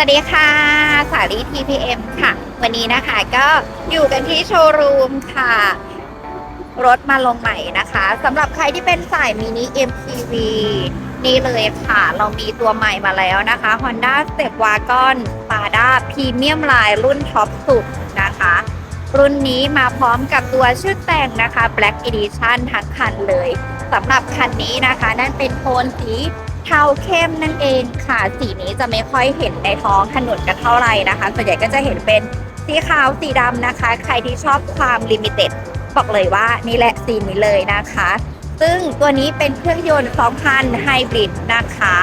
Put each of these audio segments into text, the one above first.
สวัสดีค่ะ สาลี TPM ค่ะ วันนี้นะคะก็อยู่กันที่โชว์รูมค่ะ รถมาลงใหม่นะคะสำหรับใครที่เป็นสายมินิ MPV นี่เลยค่ะ เรามีตัวใหม่มาแล้วนะคะ Honda Step Wagon p a d a Premium Line รุ่นท็อปสุดนะคะ รุ่นนี้มาพร้อมกับตัวชุดแต่งนะคะ Black Edition ทั้งคันเลยสำหรับคันนี้นะคะ นั่นเป็นโทนสี เทาเข้มนั่นเองค่ะ สีนี้จะไม่ค่อยเห็นในท้องถนนกันเท่าไหร่นะคะ ส่วนใหญ่ก็จะเห็นเป็นสีขาวสีดำนะคะ ใครที่ชอบความลิมิเต็ดบอกเลยว่านี่แหละสีนี้เลยนะคะ ซึ่งตัวนี้เป็นเครื่องยนต์2,000ไฮบริดนะคะ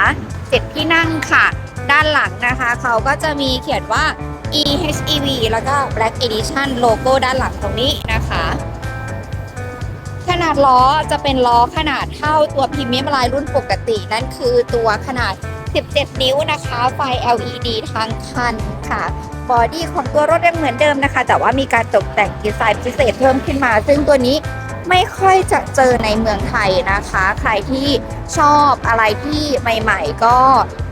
เจ็ดที่นั่งค่ะ ด้านหลังนะคะ เขาก็จะมีเขียนว่า EHEV แล้วก็ Black Edition โลโก้ด้านหลังตรงนี้นะคะ นาดล้อจะเป็นล้อขนาดเท่าตัวพรีเมียมไลน์รุ่นปกติ นั่นคือตัวขนาด 17 นิ้วนะคะ ไฟ LED ทั้งคันค่ะบอดี้ของตัวรถยังเหมือนเดิมนะคะ แต่ว่ามีการตกแต่งดีไซน์พิเศษเพิ่มขึ้นมา ซึ่งตัวนี้ไม่ค่อยจะเจอในเมืองไทยนะคะ ใครที่ชอบอะไรที่ใหม่ๆ ก็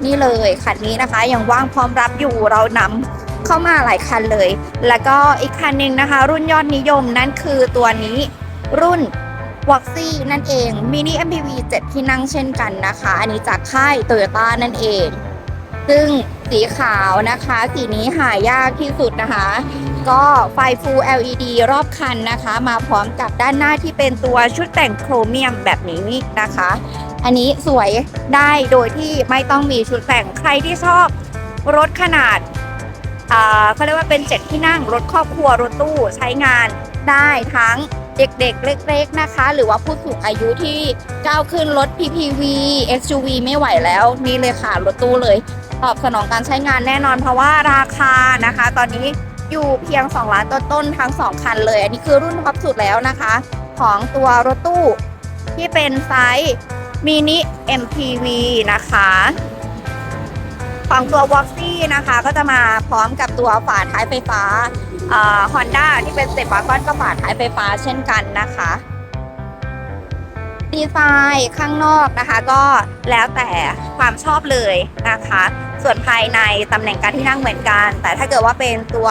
นี่เลยคันนี้นะคะ ยังว่างพร้อมรับอยู่เรานำเข้ามาหลายคันเลย แล้วก็อีกคันหนึ่งนะคะ รุ่นยอดนิยมนั่นคือตัวนี้รุ่น w a x ซี่นั่นเอง Mini MPV 7 ที่นั่งเช่นกันนะคะ อันนี้จากค่าย Toyota นั่นเอง ซึ่งสีขาวนะคะ สีนี้หายากที่สุดนะคะ ก็ไฟ Full LED รอบคันนะคะ มาพร้อมกับด้านหน้าที่เป็นตัวชุดแต่งโครเมียมแบบนี้นะคะ อันนี้สวยได้โดยที่ไม่ต้องมีชุดแต่งใครที่ชอบรถขนาดเขาเรียกว่าเป็นเจ็ดที่นั่งรถครอบครัวรถตู้ใช้งานได้ทั้ง เด็กๆ เล็กๆนะคะ หรือว่าผู้สูงอายุที่ก้าวขึ้นรถ PPV SUV ไม่ไหวแล้ว นี่เลยค่ะ รถตู้เลย ตอบสนองการใช้งานแน่นอนเพราะว่าราคานะคะ ตอนนี้อยู่เพียง 2 ล้านต้นๆทั้ง 2 คันเลย อันนี้คือรุ่นท็อปสุดแล้วนะคะ ของตัวรถตู้ที่เป็นไซส์มินิ MPV นะคะ ของตัว w a x ซี่นะคะ ก็จะมาพร้อมกับตัวฝาท้ายไฟฟ้าฮอนด้าที่เป็นเซ็ปวากอนก็ฝาท้ายไฟฟ้าเช่นกันนะคะดีไซน์ข้างนอกนะคะก็แล้วแต่ความชอบเลยนะคะ ส่วนภายในตำแหน่งการที่นั่งเหมือนกัน แต่ถ้าเกิดว่าเป็นตัว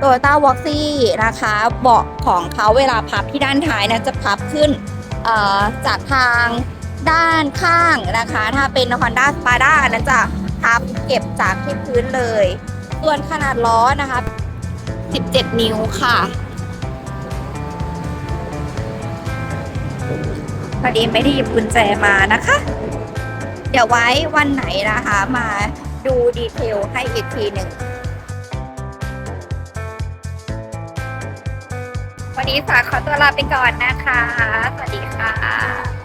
Toyota w a x ซี่นะคะเบาะของเขาเวลาพับที่ด้านท้ายนะจะพับขึ้นจากทางด้านข้างนะคะ ถ้าเป็น Honda Spada นั้นจะ พับเก็บจากที่พื้นเลย ส่วนขนาดล้อนะคะ 17 นิ้วค่ะพอดีไม่ได้หยิบกุญแจมานะคะ เดี๋ยวไว้วันไหนนะคะมาดูดีเทลให้อีกทีหนึ่ง วันนี้ฝากขอตัวลาไปก่อนนะคะ สวัสดีค่ะ